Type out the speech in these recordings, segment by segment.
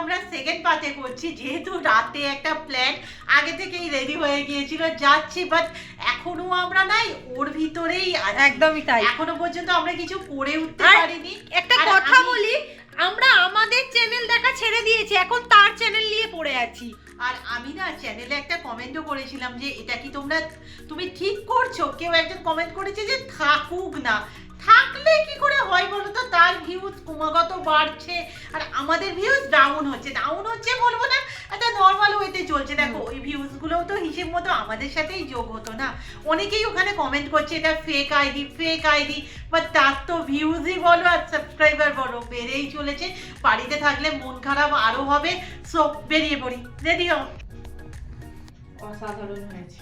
আমরা সেকেন্ড পার্টে করছি যেহেতু রাতে একটা প্ল্যান আগে থেকেই রেডি হয়ে গিয়েছিল যাচ্ছি বাট এখনও আমরা নাই ওর ভিতরেই একদমই তাই। এখনও পর্যন্ত আমরা কিছু করে উঠতে পারিনি। একটা কথা বলি আমরা আমাদের চ্যানেল দেখা ছেড়ে দিয়েছি এখন তার চ্যানেল নিয়ে পড়ে আছি। আর আমি না চ্যানেলে একটা কমেন্টও করেছিলাম যে এটা কি তোমরা তুমি ঠিক করছ? কেউ একজন কমেন্ট করেছে যে থাকুক না। থাকলে কি করে হয় বলো তো? তার ভিউজ ক্রমাগত বাড়ছে আর আমাদের ভিউজ ডাউন হচ্ছে। ডাউন হচ্ছে বলব না একটা নর্মাল ওয়েতে চলছে। দেখো ওই ভিউজ গুলোও তো হিসেব মতো আমাদের সাথেই যোগ হতো না। অনেকেই ওখানে কমেন্ট করছে এটা fake ID fake ID but তার তো ভিউজই বলো আর সাবস্ক্রাইবার বলো বেড়েই চলেছে। বাড়িতে থাকলে মন খারাপ আরও হবে সো বেরিয়ে পড়ি। রেডি হও। অসাধারণ হয়েছে।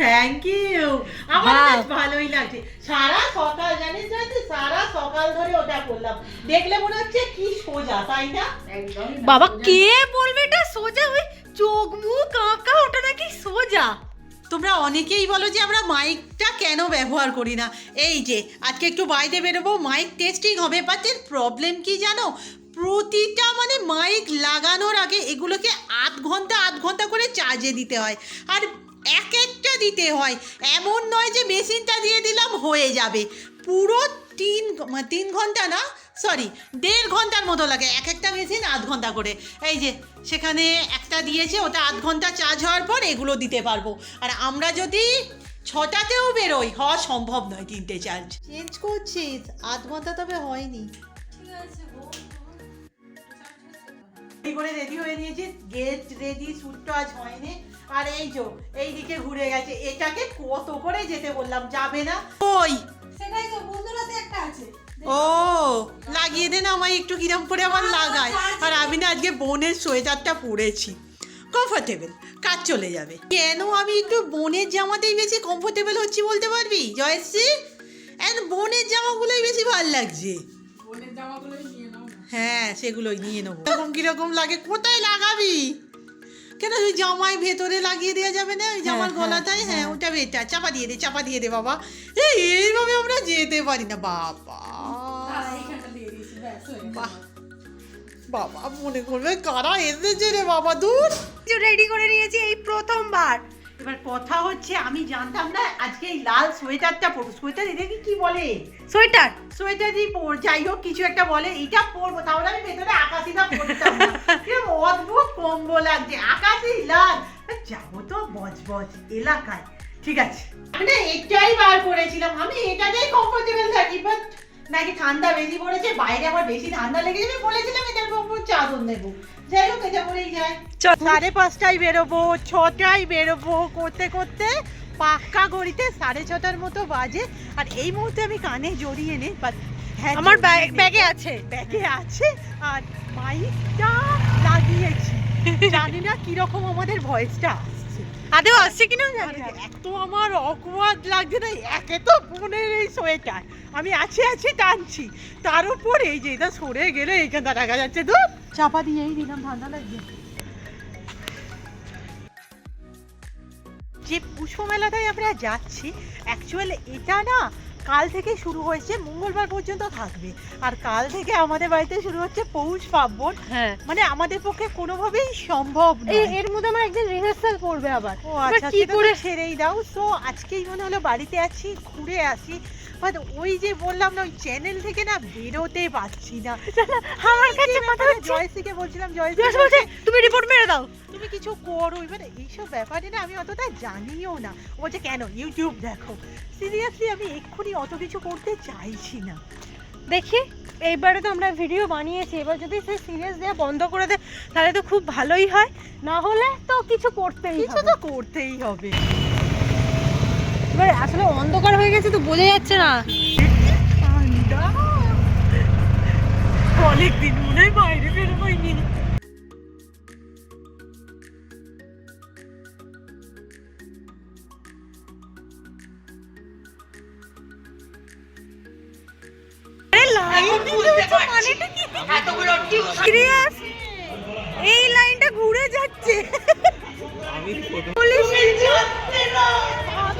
থ্যাংক ইউ আমার বেশ ভালোই লাগছে। সারা সকাল জানিস জানিস সারা সকাল ধরে ওটা করলাম। দেখলে মনে হচ্ছে কি সোজা তাই না? বাবা কে বলবে এটা? সোজা ওই চোখ মুখ আঁকা ওটা নাকি সোজা? তোমরা অনেকেই বলো যে আমরা মাইকটা কেন ব্যবহার করি না। এই যে আজকে একটু বাইরে বেরোবো মাইক টেস্টিং হবে বাট এর প্রবলেম কি জানো? প্রতিটা মানে মাইক লাগানোর আগে এগুলোকে আধ ঘণ্টা আধ ঘণ্টা করে চার্জে দিতে হয়। আর এক এক একটা দিতে হয়। এমন নয় যে মেশিনটা দিয়ে দিলাম হয়ে যাবে। পুরো তিন তিন ঘণ্টা না সরি দেড় ঘণ্টার মতো লাগে এক একটা মেশিন আধ ঘণ্টা করে। এই যে সেখানে একটা দিয়েছে ওটা আধ ঘণ্টা চার্জ হওয়ার পর এগুলো দিতে পারব। আর আমরা যদি ছটাতেও বেরোই হওয়া সম্ভব নয় তিনটে চার্জ চেঞ্জ করছিস? আধ ঘণ্টা তবে হয়নি। রেডি করে রেডি হয়ে নিয়েছিস? গেট রেডি শ্যুটটা আজ হয়নি। আর এই যো এই দিকে ঘুরে গেছে। এটাকে কত করে যেতে বললাম যাবে না? ওই সেটাই তো বন্ধুরাতে একটা আছে। ও লাগিয়ে দে না আমায় একটু কিরম করে আমার লাগায়। আর আমি না আজকে বোনের সোয়েটারটা পরেছি। কমফোর্টেবল কাজ চলে যাবে। কেন? আমি একটু বোনের জামাতেই বেশি কমফোর্টেবল হচ্ছি বলতে পারবি জয়শ্রী? এন্ড বোনের জামাগুলোই বেশি ভালো লাগছে। বোনের জামাগুলোই নিয়ে নাও। না হ্যাঁ সেগুলোই নিয়ে নেব। এরকম কীরকম লাগে কোথায় লাগাবি? কেন ওই জামাই ভেতরে লাগিয়ে দেওয়া যাবে না ওই জামার গলাটাই হ্যাঁ, গলাটায় হ্যাঁ হ্যাঁ। ওটা বেটা চাপা দিয়ে দে চাপা দিয়ে দে বাবা এই এইভাবে আমরা যেতে পারি না বাবা হয়ে। বাহ। বাবা মনে করবে কারা এসেছে রে বাবা দূর রেডি করে নিয়েছি এই প্রথমবার এবার কথা হচ্ছে আমি জানতাম না আজকে এই লাল সোয়েটারটা পরবো। সোয়েটার এটাকে কি বলে? সোয়েটার। সোয়েটারই পর যাই হোক কিছু একটা বলে এটা পরবো তাহলে আমি ভেতরে আকাশিটা পরতাম না। অদ্ভুত কম্বো লাগছে আকাশি লাল। যাব তো বজবজ এলাকায় ঠিক আছে। আমি না এটাই বার করেছিলাম আমি এটাতেই কমফোর্টেবল থাকি বাট নাকি ঠান্ডা বেশি পড়েছে বাইরে আমার বেশি ঠান্ডা লেগে যাবে বলেছিলাম এটার উপর চাদর নেব যাই হোক এটা পরেই যায়। সাড়ে পাঁচটায় বেরোবো ছটায় বেরোবো করতে করতে পাক্কা গড়িতে সাড়ে ছটার মতো বাজে। আর এই মুহূর্তে আমি কানে জড়িয়ে নেই হ্যাঁ আমার ব্যাগ- ব্যাগে আছে। ব্যাগে আছে আর মাইকটা লাগিয়েছি। জানি না কীরকম আমাদের ভয়েসটা। আদেও আসছে কিনা জানি এত আমার অকওয়ার্ড লাগছে না, একে তো বোনের এই সোয়েটার। আমি আছি আছি, টানছি। তার উপর এই যে এটা সরে গেলে এইখানটা দেখা যাচ্ছে তো। চাপা দিয়েই দিলাম, ঠান্ডা লাগছে। যে পুষ্প মেলাটায় আমরা যাচ্ছি অ্যাকচুয়ালি এটা না কাল থেকে শুরু হয়েছে মঙ্গলবার পর্যন্ত থাকবে। আর কাল থেকে আমাদের বাড়িতে শুরু হচ্ছে পৌষ পার্বণ। হ্যাঁ। মানে আমাদের পক্ষে কোনোভাবেই সম্ভব এর মধ্যে আমার একদিন রিহার্সাল পড়বে আবার। ও আচ্ছা কি করে ছেড়েই দাও। তো আজকেই মনে হলো বাড়িতে আছি ঘুরে আসি। বাট ওই যে বললাম না ওই চ্যানেল থেকে না বেরোতে পারছি না। আমার কাছে মাথা মানে হচ্ছে বলছিলাম জিজ্ঞাসা বলছে তুমি রিপোর্ট মেরে দাও। তুমি কিছু করো এবার এইসব ব্যাপারে না আমি অতটা জানিও না। ও বলছে কেন? ইউটিউব দেখো। সিরিয়াসলি আমি এক্ষুনি অত কিছু করতে চাইছি না। দেখি এইবারে তো আমরা ভিডিও বানিয়েছি এবার যদি সে সিরিয়াস দেওয়া বন্ধ করে দেয় তাহলে তো খুব ভালোই হয়। না হলে তো কিছু করতেই কিছু তো করতেই হবে। এবার আসলে অন্ধকার হয়ে গেছে তো বোঝা যাচ্ছে না। অনেকদিন মনে হয় বাইরে বেরোয়নি। এই লাইনটা ঘুরে যাচ্ছে।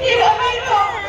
পুলিশের তুই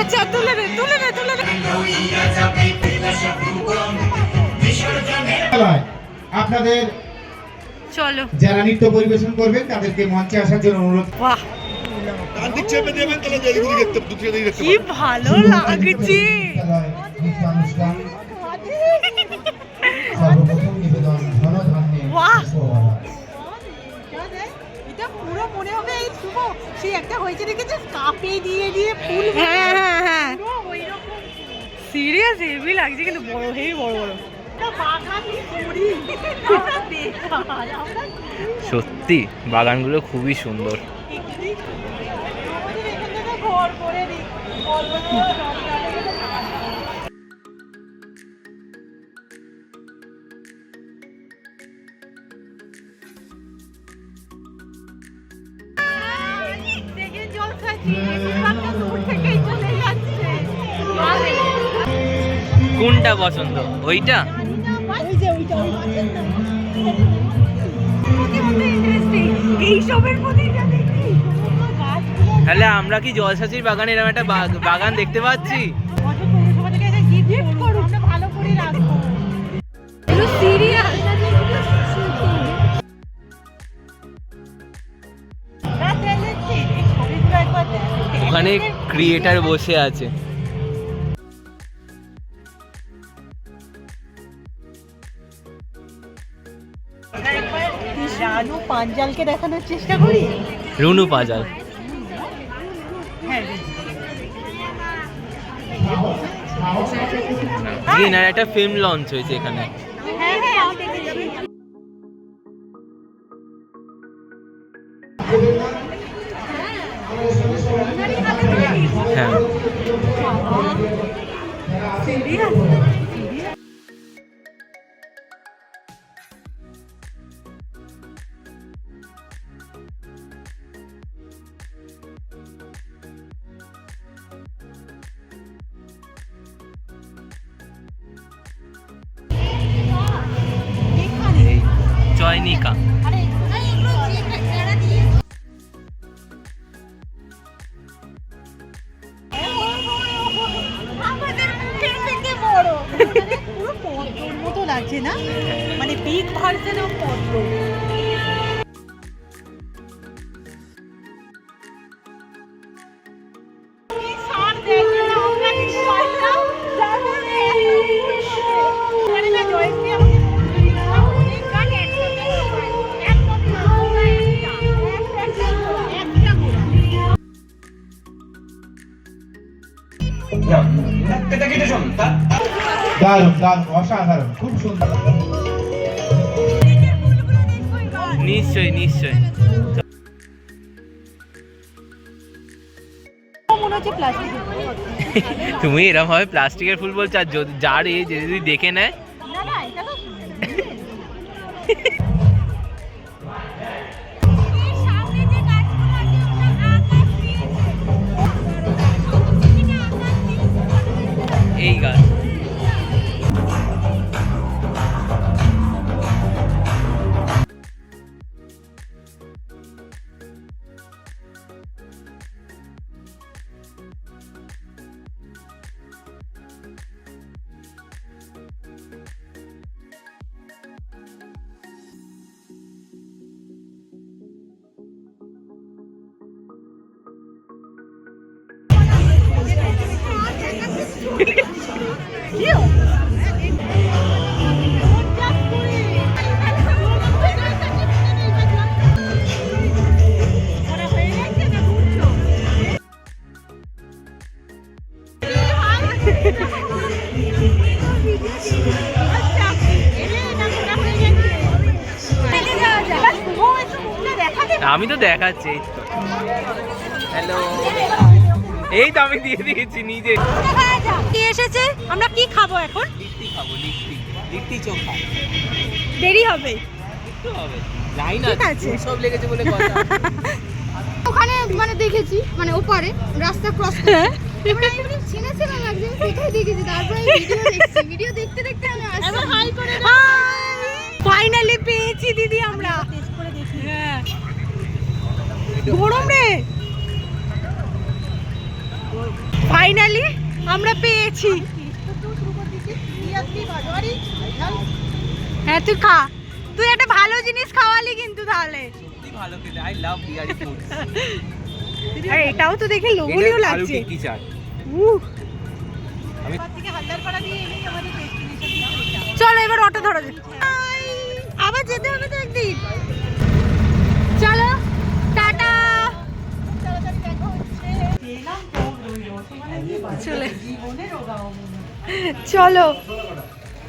আচ্ছা তুলে নে তুলে নে তুলে নে। আপনাদের চলো। যারা নৃত্য পরিবেশন করবেন তাদেরকে মঞ্চে আসার জন্য অনুরোধ। বাহ। কি ভালো লাগছে। সেই একটা হয়েছে দেখেছিস? কাপে দিয়ে দিয়ে ফুল হ্যাঁ হ্যাঁ হ্যাঁ সিরিয়াস হেভি লাগছে কিন্তু বড় হেভি বড় বড়। সত্যি বাগানগুলো খুবই সুন্দর। কোনটা পছন্দ? ওইটা? তাহলে আমরা কি জলসাচির বাগানে এরকম একটা বাগান দেখতে পাচ্ছি? ওখানে ক্রিয়েটার বসে আছে। রানু পাঞ্জালকে দেখানোর চেষ্টা করি? রুনু পাজাল। না একটা ফিল্ম লঞ্চ হয়েছে এখানে। লাগছে না। মানে বিগ ভার্সন অফ পদ্ম দারুণ দারুণ অসাধারণ খুব সুন্দর। নিশ্চয়ই নিশ্চয়ই। তুমি এরকম ভাবে প্লাস্টিকের ফুল বলছো আর যদি যার এ যে যদি দেখে নেয়। এই গাছ। আমি তো দেখাচ্ছি এই তো। হ্যালো এই তো আমি দিয়ে দিয়েছি নিজে। কি এসেছে? আমরা কি খাব এখন? লিট্টি খাব লিট্টি। লিট্টি চোখা। দেরি হবে। একটু হবে। লাইন আছে। সব লেগেছে বলে কথা। ওখানে মানে দেখেছি মানে ওপারে রাস্তা ক্রস হ্যাঁ। এবার আমি বলি চেনা চেনা লাগছে দেখেছি? তারপরে দেখছি। ভিডিও দেখতে দেখতে আমি ফাইনালি পেয়েছি দিদি আমরা। হ্যাঁ। গরম রে। ফাইনালি আমরা পেয়েছি। হ্যাঁ তুই খা। তুই একটা ভালো জিনিস খাওয়ালি কিন্তু তাহলে। আর এটাও তো দেখে লোভনীয় লাগছে। চলো এবার অটো ধরো। যে। আবার যেতে হবে তো একদিন চলো টাটা চলে। চলো।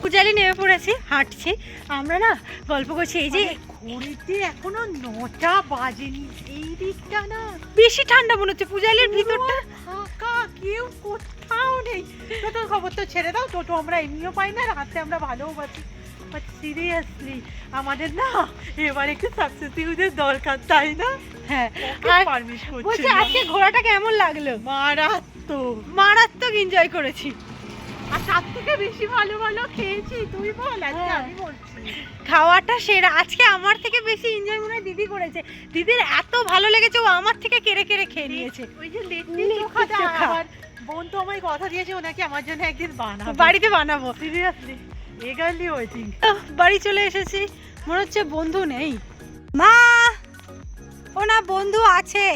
পূজালি নেমে পড়েছি হাঁটছি। আমরা না গল্প করছি এই যে ঘড়িতে এখনও নটা বাজেনি এই দিকটা না। বেশি ঠান্ডা মনে হচ্ছে পূজালির ভিতরটা। ফাঁকা কেউ কোথাও নেই। টোটোর খবর তো ছেড়ে দাও টোটো আমরা এমনিও পাই না রাতে আমরা ভালোও পাচ্ছি বাট সিরিয়াসলি আমাদের না এবার একটু সাবস্টিটিউটের দরকার তাই না? হ্যাঁ আর বলছি আজকে ঘোরাটা কেমন লাগল? মারাত্মক। মারাত্মক এনজয় করেছি। আর তার থেকে বেশি ভালো ভালো খেয়েছি তুই বল আজকে হ্যাঁ। আমি বলছি। খাওয়াটা সেরা। আজকে আমার থেকে বেশি এনজয় মনে হয় দিদি করেছে। দিদির এত ভালো লেগেছে ও আমার থেকে কেড়ে কেড়ে খেয়ে নিয়েছে। ওই যে লিট্টি চোখাটা আমার বোন তো আমায় কথা দিয়েছে ওনাকে আমার জন্য একদিন বানাবো। বাড়িতে বানাবো। সিরিয়াসলি এগারলি ওয়েটিং বাড়ি চলে এসেছি। মনে হচ্ছে বন্ধু নেই। মা! ও না, বন্ধু আছে।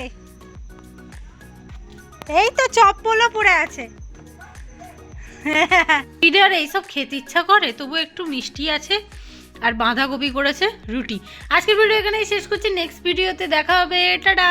এই তো চপ্পলও পড়ে আছে। পিডার এইসব খেতে ইচ্ছা করে তবু একটু মিষ্টি আছে আর বাঁধাকপি করেছে রুটি। আজকের ভিডিও এখানেই শেষ করছি। নেক্সট ভিডিওতে দেখা হবে। টাটা!